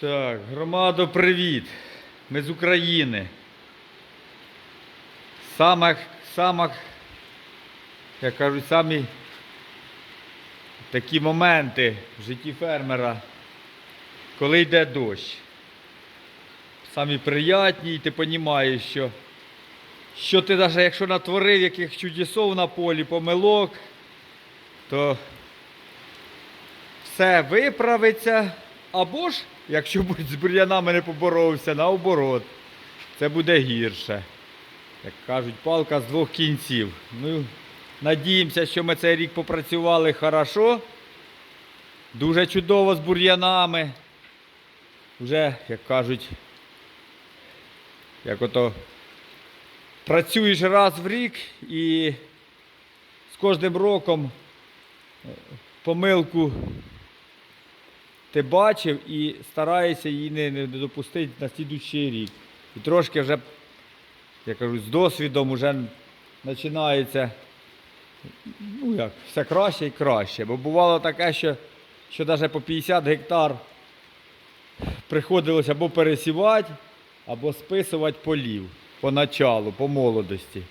Так, громадо, привіт. Ми з України. Самих, самих, як кажуть, самі такі моменти в житті фермера, коли йде дощ. Самі приятні, і ти розумієш, що, що ти навіть якщо натворив яких чудесов на полі, помилок, то все виправиться. Або ж, якщо будь з бур'янами не поборовся, наоборот, це буде гірше. Як кажуть, палка з двох кінців. Ну, надіємося, що ми цей рік попрацювали хорошо. Дуже чудово з бур'янами. Вже, як кажуть, як ото працюєш раз в рік і з кожним роком е, помилку ти бачив і стараєшся її не, не допустити на слідуючий рік. І трошки вже, я кажу, з досвідом вже починається ну як, все краще і краще. Бо бувало таке, що, що навіть по 50 гектар приходилось або пересівати, або списувати полів поначалу, по молодості.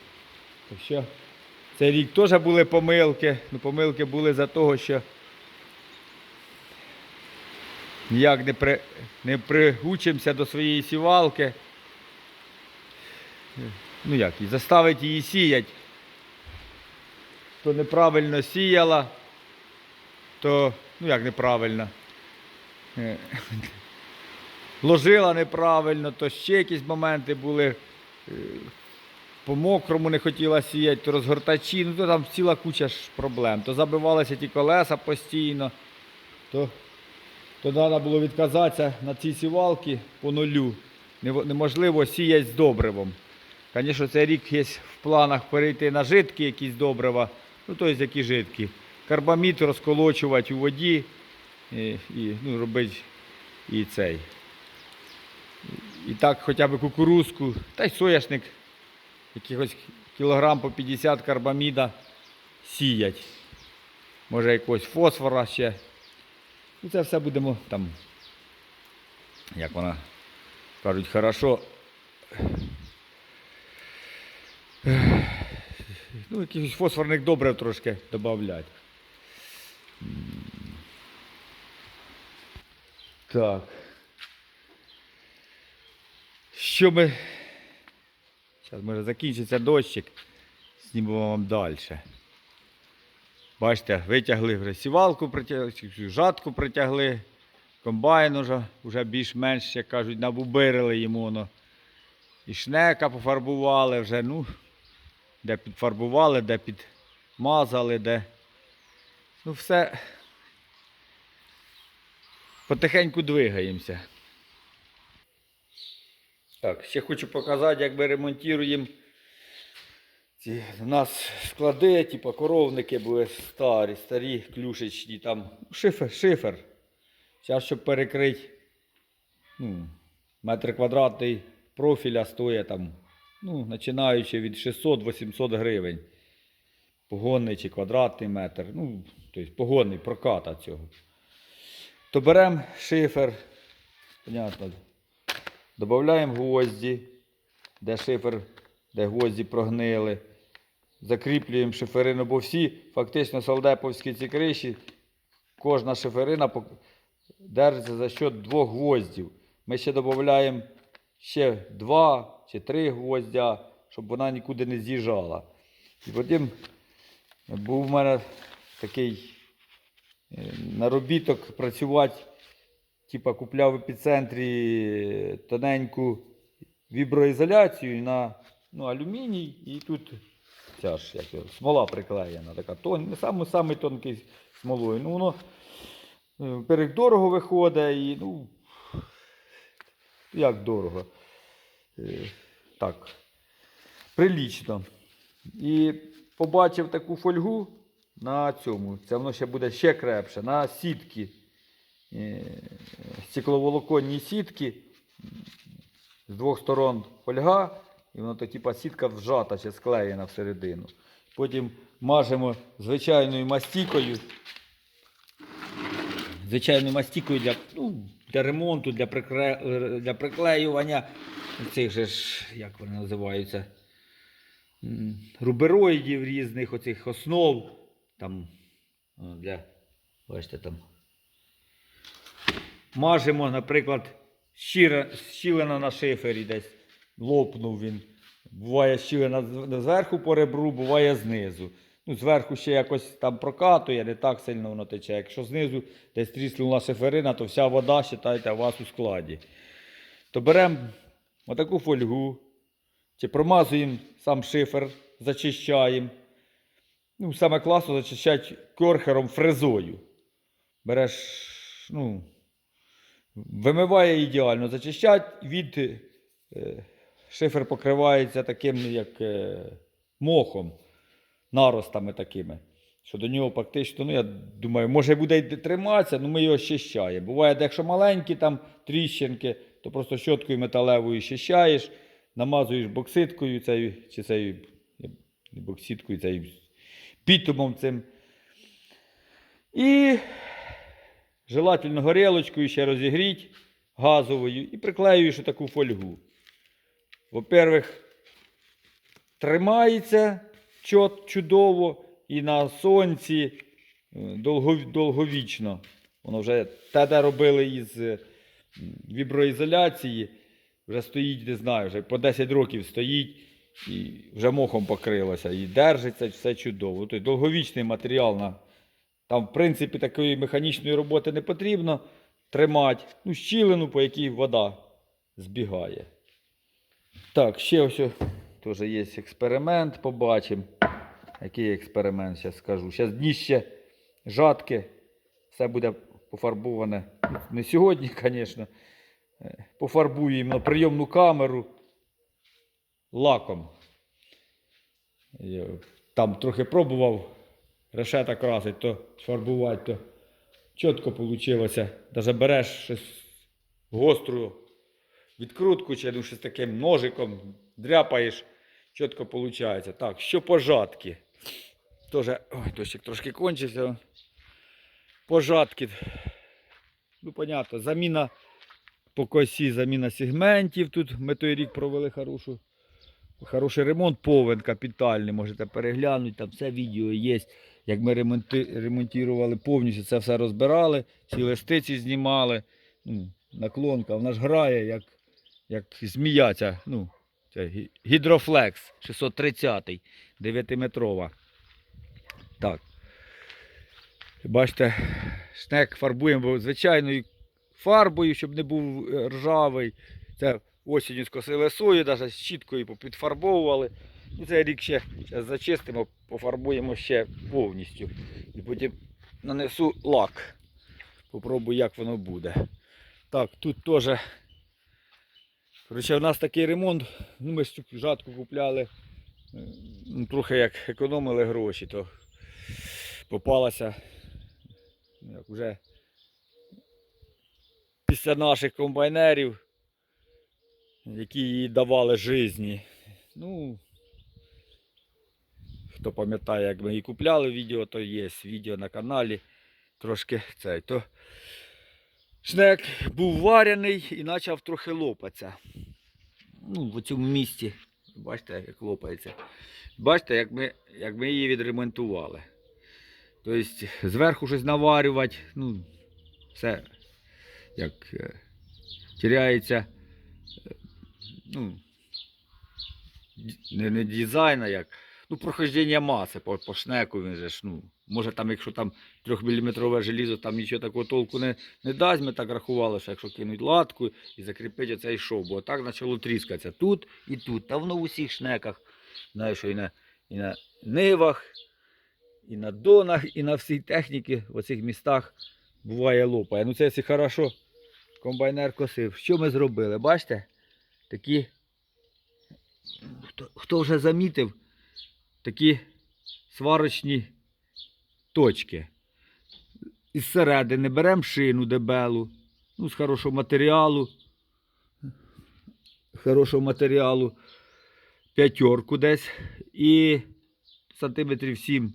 Так що цей рік теж були помилки. Ну, помилки були за того, що ніяк не, при, не приучимося до своєї сівалки. Ну як, і заставити її сіяти. То неправильно сіяла, то, ну як неправильно, е, ложила неправильно, то ще якісь моменти були. е, По мокрому не хотіла сіяти, то розгортачі, ну то там ціла куча ж проблем. То забивалися ті колеса постійно, то то треба було відказатися на ці сівалки по нулю. Неможливо сіяти з добривом. Звісно, цей рік є в планах перейти на жидкі якісь добрива, ну тобто які жидкі. Карбамід розколочувати у воді і, і ну, робити і цей. І так хоча б кукурузку, та й соняшник, якихось кілограм по 50 карбаміда сіять. Може якогось фосфора ще. І це все будемо там, як вона кажуть, хорошо. Ну, якихось фосфорних добрив трошки додати. Так. Що ми. Зараз може закінчиться дощик. Знімемо вам далі. Бачите, витягли вже сівалку, притягли, жатку притягли, комбайн уже, вже більш-менш, як кажуть, набубирили йому воно. І шнека пофарбували вже, ну, де підфарбували, де підмазали, де. Ну, все. Потихеньку двигаємося. Так, ще хочу показати, як ми ремонтуємо ці у нас склади, типу коровники були старі, старі, клюшечні, там шифер, шифер. Зараз, щоб перекрити ну, метр квадратний профіля стоїть там, ну, починаючи від 600-800 гривень. Погонний чи квадратний метр. Ну, тобто погонний проката цього. То беремо шифер, понятно, додаємо гвозді, де шифер, де гвозді прогнили. Закріплюємо шиферину, бо всі фактично солдеповські ці криші, кожна шиферина держиться за счет двох гвоздів. Ми ще додаємо ще два чи три гвоздя, щоб вона нікуди не з'їжджала. І потім був у мене такий е, наробіток працювати, типа купляв в епіцентрі тоненьку віброізоляцію на ну, алюміній і тут ця ж як смола приклеєна, така тон, самий, самий тонкий смолою. Ну, воно е, дорого виходить і ну, як дорого. Е, Так, прилічно. І побачив таку фольгу на цьому. Це воно ще буде ще крепше, на сітки. е, Стекловолоконні сітки. З двох сторон фольга, і воно то типа сітка вжата чи склеєна всередину. Потім мажемо звичайною мастікою. Звичайною мастікою для, ну, для ремонту, для, прикре... для приклеювання цих же ж, як вони називаються, рубероїдів різних, оцих основ. Там для, бачите, там. Мажемо, наприклад, щіра, щілина на шифері десь лопнув він. Буває щілина зверху по ребру, буває знизу. Ну, зверху ще якось там прокатує, не так сильно воно тече. Якщо знизу десь тріснула шиферина, то вся вода, вважайте, у вас у складі. То беремо отаку фольгу, чи промазуємо сам шифер, зачищаємо. Ну, саме класно зачищати корхером фрезою. Береш, ну, вимиває ідеально, зачищать від е, шифер покривається таким, як е, мохом, наростами такими. Що до нього практично, ну я думаю, може буде й триматися, але ми його щищаємо. Буває, якщо маленькі там тріщинки, то просто щоткою металевою щищаєш, намазуєш бокситкою цією, чи не бокситкою, цією бітумом цим. І желательно горілочкою ще розігріть газовою і приклеюєш таку фольгу. Во-первых, тримається чудово і на сонці е, довговічно. Воно вже те, робили із е, віброізоляції, вже стоїть, не знаю, вже по 10 років стоїть і вже мохом покрилося. І держиться все чудово. Тобто довговічний матеріал. На... Там, в принципі, такої механічної роботи не потрібно тримати. Ну, щілину, по якій вода збігає. Так, ще ось теж є експеримент, побачимо. Який експеримент, зараз скажу. Зараз дніще жатки, все буде пофарбоване. Не сьогодні, звісно. Е, Пофарбуємо прийомну камеру лаком. Я Там трохи пробував решета красить, то фарбувати, то чітко вийшло. Даже береш щось гостру відкрутку чи ну, щось таким ножиком дряпаєш, чітко виходить. Так, що пожатки. Тоже, ой, дощик трошки кончився. Пожатки. Ну, понятно, заміна по косі, заміна сегментів. Тут ми той рік провели хорошу, хороший ремонт, повен капітальний, можете переглянути, там все відео є. Як ми ремонтували повністю, це все розбирали, ці листиці знімали. Ну, наклонка, вона ж грає, як, як змія ця, ну, гідрофлекс 630 9-метрова. Так. Бачите, шнек фарбуємо звичайною фарбою, щоб не був е, ржавий. Це осінню скосили сою, навіть щіткою попідфарбовували. І цей рік ще зараз зачистимо, пофарбуємо ще повністю. І потім нанесу лак. Попробую, як воно буде. Так, тут теж. Коротше, у нас такий ремонт. Ну, ми ж цю жатку купляли. е, Ну, трохи як економили гроші, то попалася. ну, Як вже після наших комбайнерів, які їй давали житті. Ну, хто пам'ятає, як ми її купляли відео, то є відео на каналі. Трошки цей. То шнек був варений і почав трохи лопатися. Ну, в цьому місці. Бачите, як лопається. Бачите, як ми, як ми її відремонтували. Тобто зверху щось наварювати, ну, все як е, теряється, е, ну, не, не дизайн, а як, ну, прохождення маси по, по шнеку, він же ж, ну, може там, якщо там 3-мм желізо, там нічого такого толку не, не дасть, ми так рахували, що якщо кинуть латку і закріпити оцей шов, бо так почало тріскатися тут і тут, та воно в усіх шнеках, знаєш, що і на, і на нивах, і на донах, і на всій техніці в оцих містах буває лопає. Ну це якщо хорошо комбайнер косив. Що ми зробили? Бачите? Такі. Хто, хто вже замітив, такі сварочні точки. Із середини беремо шину дебелу, ну, з хорошого матеріалу. Хорошого матеріалу. П'ятерку десь. І сантиметрів 7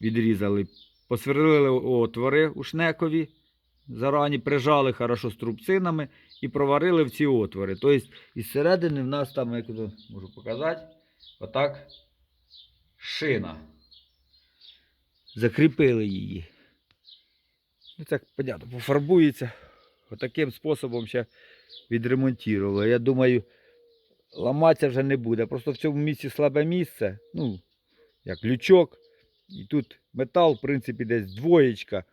відрізали. Посверлили отвори у шнекові зарані прижали хорошо струбцинами і проварили в ці отвори. Тобто із середини в нас там, як можу показати, отак шина. Закріпили її. Ну, так, понятно, пофарбується. Отаким способом ще відремонтували. Я думаю, ламатися вже не буде. Просто в цьому місці слабе місце. Ну, як лючок. І тут метал, в принципі, десь двоєчка.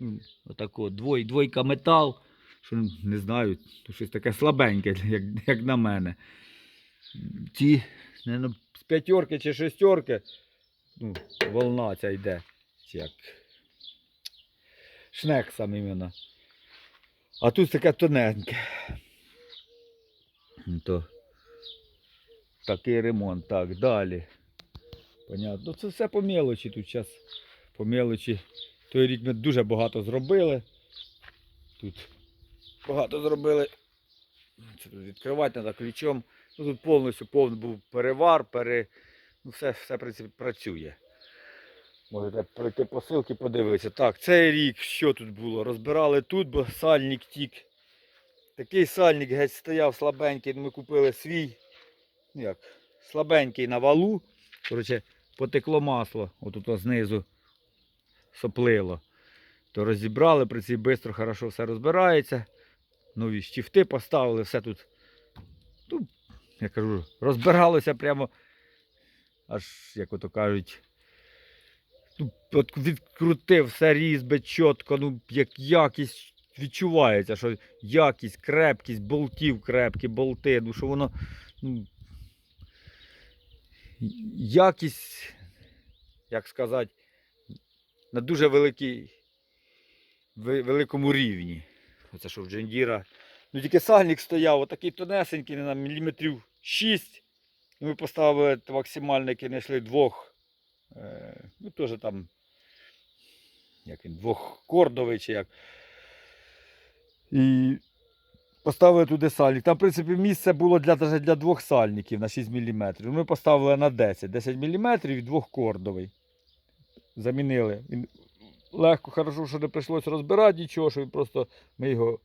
Ну, Отако, двой, двойка метал. Що не знаю, то щось таке слабеньке, як, як на мене. Ті, наверно, з п'ятерки чи шестерки, ну, волна ця йде. Як. Шнек сам іменно. А тут таке тоненьке. Ну, То такий ремонт. Так, далі. Понятно. Ну, це все по мелочі тут зараз. По мелочі. Той рік ми дуже багато зробили. Тут багато зробили. Це тут відкривати треба ключом. Ну, тут повністю повний був перевар, пере... ну, все, все в принципі, працює. Можете пройти посилки, подивитися. Так, цей рік що тут було? Розбирали тут, бо сальник тік. Такий сальник геть стояв слабенький. Ми купили свій. Ну як, слабенький на валу. Коротше, потекло масло, отут знизу соплило. То розібрали, при цій швидко, хорошо все розбирається. Нові щифти поставили, все тут. Ну, я кажу, розбиралося прямо аж, як ото кажуть, от відкрутив все різьби чітко, ну, як якість відчувається, що якість, крепкість, болтів крепкі, болти, ну що воно. Ну, якість, як сказати, на дуже великій, великому рівні. Оце що в Джендіра. Ну тільки сальник стояв, отакий тонесенький, не знаю, міліметрів 6. Ми поставили максимально, який знайшли двох. Е, ну теж там. Як він, двохкордовий чи як. І поставили туди сальник. Там, в принципі, місце було для, даже для двох сальників на 6 мм. Ми поставили на 10. 10 мм і двохкордовий. Замінили. Він легко, хорошо, що не прийшлося розбирати нічого, що він просто ми його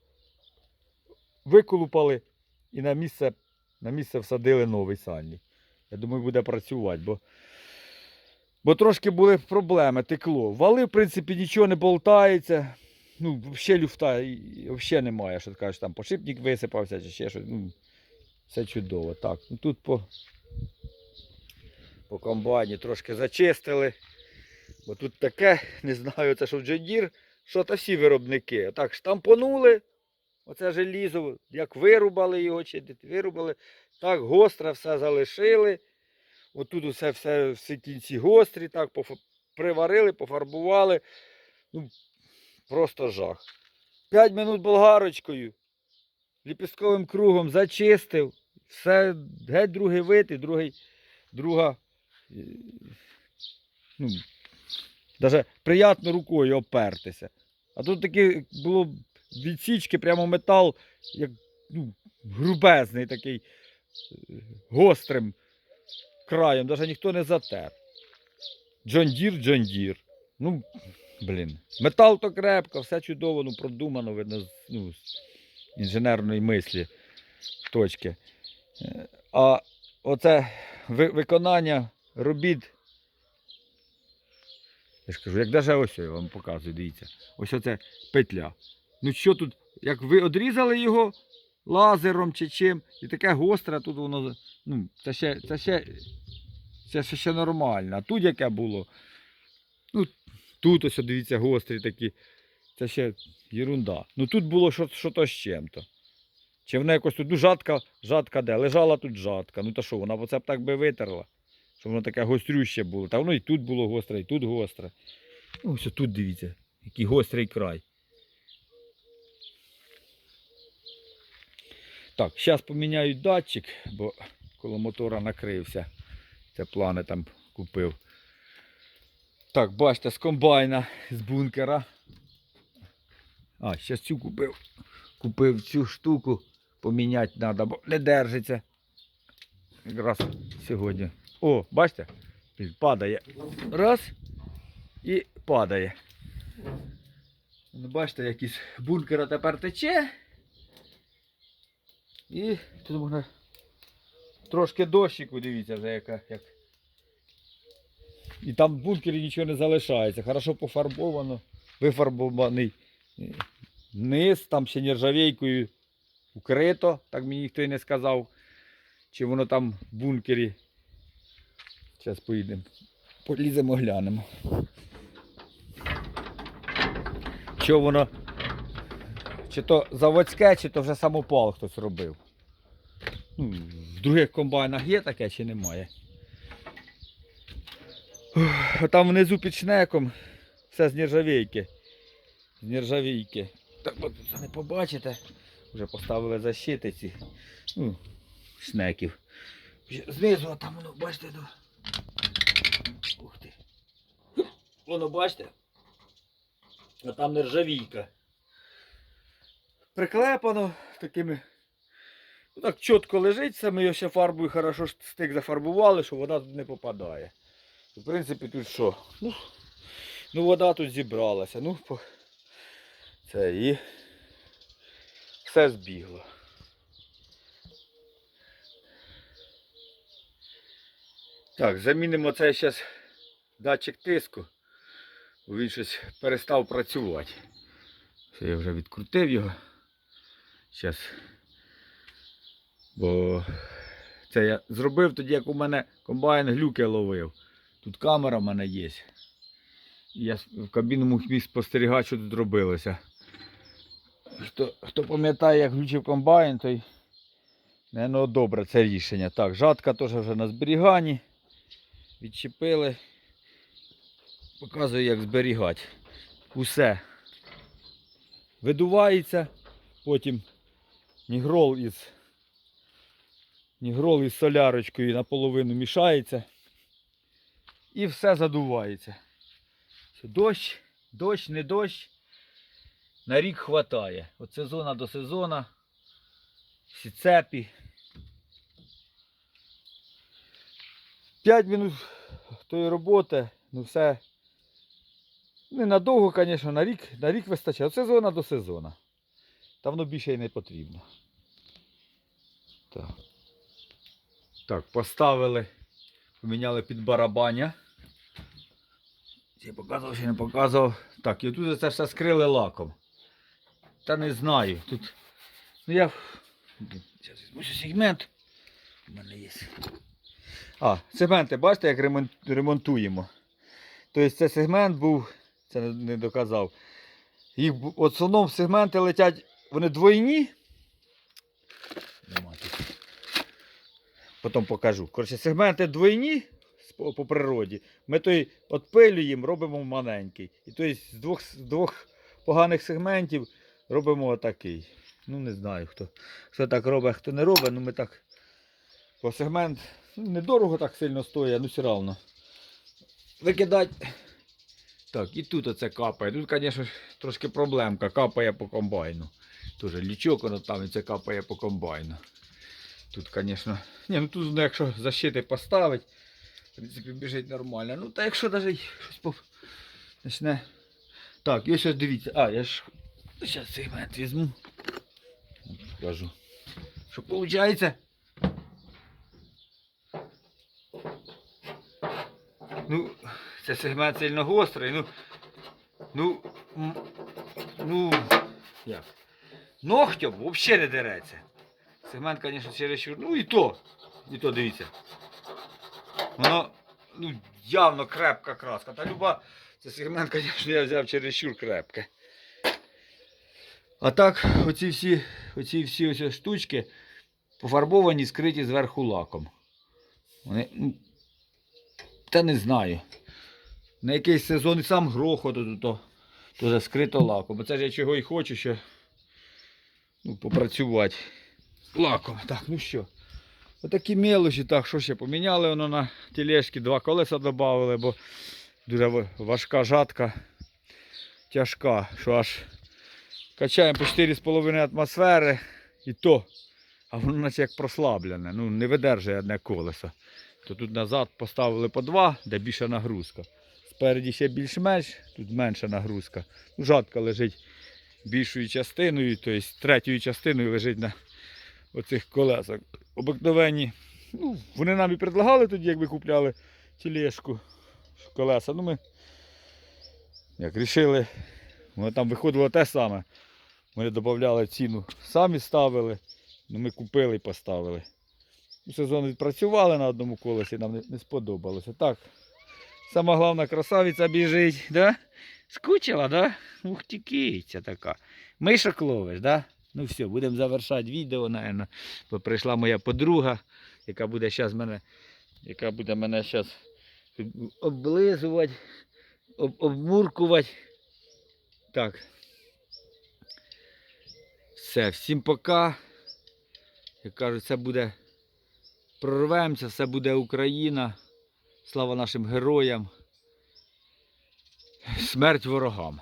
виколупали і на місце, на місце всадили новий сальник. Я думаю, буде працювати, бо, бо трошки були проблеми, текло. Вали, в принципі, нічого не болтається. Ну, взагалі люфта взагалі немає, що ти кажеш, там подшипник висипався чи ще щось. Ну, все чудово. Так, ну тут по, по комбайні трошки зачистили. Бо тут таке, не знаю, це що в Джендір, що та всі виробники. Так, штампонули, оце желізо, як вирубали його, чи вирубали, так гостре все залишили. Отут усе, все, всі кінці гострі, так, приварили, пофарбували. Ну, просто жах. 5 минут болгарочкою, ліпістковим кругом зачистив. Все, геть другий вид і другий, друга. е, Ну, Даже приємно рукою опертися. А тут таке було відсічки, прямо метал, як ну, грубезний такий, е, гострим краєм, навіть ніхто не затер. Джондір, Джондір. Ну, блін. Метал то крепко, все чудово, ну продумано, видно, з, ну, інженерної мислі точки. Е, А оце ви- виконання робіт я ж кажу, як даже ось я вам показую, дивіться. Ось оце петля. Ну що тут, як ви одрізали його лазером чи чим, і таке гостре, тут воно. Ну, це ще, це ще, це ще, ще нормально. А тут яке було? Ну, тут ось дивіться, гострі такі. Це ще ерунда. Ну тут було що, то з чим-то. Чи вона якось тут ну, жатка, жатка де? Лежала тут жатка. Ну то що, вона оце б так би витерла. Щоб воно таке гострюще було. Та воно і тут було гостре, і тут гостре. Ну, ось тут дивіться, який гострий край. Так, зараз поміняють датчик, бо коло мотора накрився. Це плани там купив. Так, бачите, з комбайна, з бункера. А, зараз цю купив. Купив цю штуку, поміняти треба, бо не держиться. Якраз сьогодні. О, бачите? Падає. Раз і падає. Ну, бачите, якийсь бункера тепер тече. І тут можна трошки дощику, дивіться вже яка. Як. І там в бункері нічого не залишається. Хорошо пофарбовано, вифарбований е, низ, там ще нержавейкою укрито, так мені ніхто і не сказав. Чи воно там в бункері. Зараз поїдемо. Поліземо, глянемо. Що воно чи то заводське, чи то вже самопал хтось робив. Ну, других комбайнах є таке чи немає. Там внизу під шнеком все з нержавійки. З нержавійки. Так от не побачите. Вже поставили защити ці ну, шнеків. Знизу, а там воно, бачите, до. Ух ти. Воно бачите? А там нержавійка. Приклепано такими. Ну так чітко лежить, це ми його ще фарбою хорошо стик зафарбували, що вода тут не попадає. В принципі, тут що? Ну, ну вода тут зібралася. Ну, це і все збігло. Так, замінимо цей зараз датчик тиску. Бо він щось перестав працювати. Все, я вже відкрутив його. Зараз. Бо це я зробив тоді, як у мене комбайн глюки ловив. Тут камера в мене є. Я в кабіну міг спостерігати, що тут робилося. Хто, хто пам'ятає, як глючив комбайн, той не добре це рішення. Так, жатка теж вже на зберіганні. Відчепили. Показую, як зберігати. Усе. Видувається, потім нігрол із нігрол із солярочкою наполовину мішається. І все задувається. Дощ, дощ, не дощ. На рік хватає. От сезона до сезона. Всі цепі. 5 минут тої роботи, ну все. Ненадовго, звісно, на рік, на рік вистачає. От сезона до сезона. Та воно більше і не потрібно. Так. Так, поставили, поміняли під барабаня. Я показував, чи не показував. Так, і тут це все скрили лаком. Та не знаю. Тут. Ну я. Зараз візьму сегмент. У мене є. А, сегменти, бачите, як ремонтуємо. Тобто це сегмент був, це не доказав. Їх в основному сегменти летять, вони двойні. Нема тут. Потім покажу. Коротше, сегменти двойні по, природі. Ми той отпилюємо, робимо маленький. І тобто з двох, двох поганих сегментів робимо отакий. Ну не знаю, хто, хто так робить, хто не робить, ну ми так. По сегмент ну, недорого так сильно стоїть, ну все одно. Викидати. Так, і тут оце капає. Тут, звісно, трошки проблемка. Капає по комбайну. Тоже лічок, воно там і це капає по комбайну. Тут, звісно. Ні, ну тут, ну, якщо защити поставити, в принципі, біжить нормально. Ну, та якщо навіть щось по... почне. Так, і ось ось дивіться. А, я ж. Зараз сегмент візьму. Покажу. Що виходить? Ну, це сегмент сильно гострий, ну. Ну. Ну. Як? Ногтем взагалі не дереться. Сегмент, звісно, чересчур. Ну і то. І то дивіться. Воно ну, явно крепка краска. Та люба, це сегмент, звісно, я взяв чересчур крепке. А так, оці всі, оці всі ось штучки пофарбовані, скриті зверху лаком. Вони, ну, та не знаю. На якийсь сезон і сам грохот то, то, то скрито лаком. Бо це ж я чого і хочу ще ну, попрацювати лаком. Так, ну що. Отакі мелочі, так, що ще поміняли воно на тележки, два колеса додали, бо дуже важка жатка, тяжка, що аж качаємо по 4,5 атмосфери і то. А воно наче як прослаблене, ну не видержує одне колесо. То тут назад поставили по два, де більша нагрузка. Спереді ще більш-менш, тут менша нагрузка. Ну, Жатка лежить більшою частиною, тобто третьою частиною лежить на оцих колесах. Обикновенні. Ну, вони нам і предлагали тоді, якби купляли тележку, колеса. Ну ми як рішили, воно там виходило те саме. Вони додавали ціну, самі ставили, ну ми купили і поставили. Ну, Сезон відпрацювали на одному колесі, нам не, не сподобалося. Так, сама головна красавиця біжить, да? Скучила, да? Ух ти така. Мишок ловиш, да? Ну все, будемо завершати відео, наверное. Бо прийшла моя подруга, яка буде зараз мене, яка буде мене зараз облизувати, об, обмуркувати. Так. Все, всім пока. Як кажуть, це буде. Прорвемося, все буде Україна. Слава нашим героям. Смерть ворогам.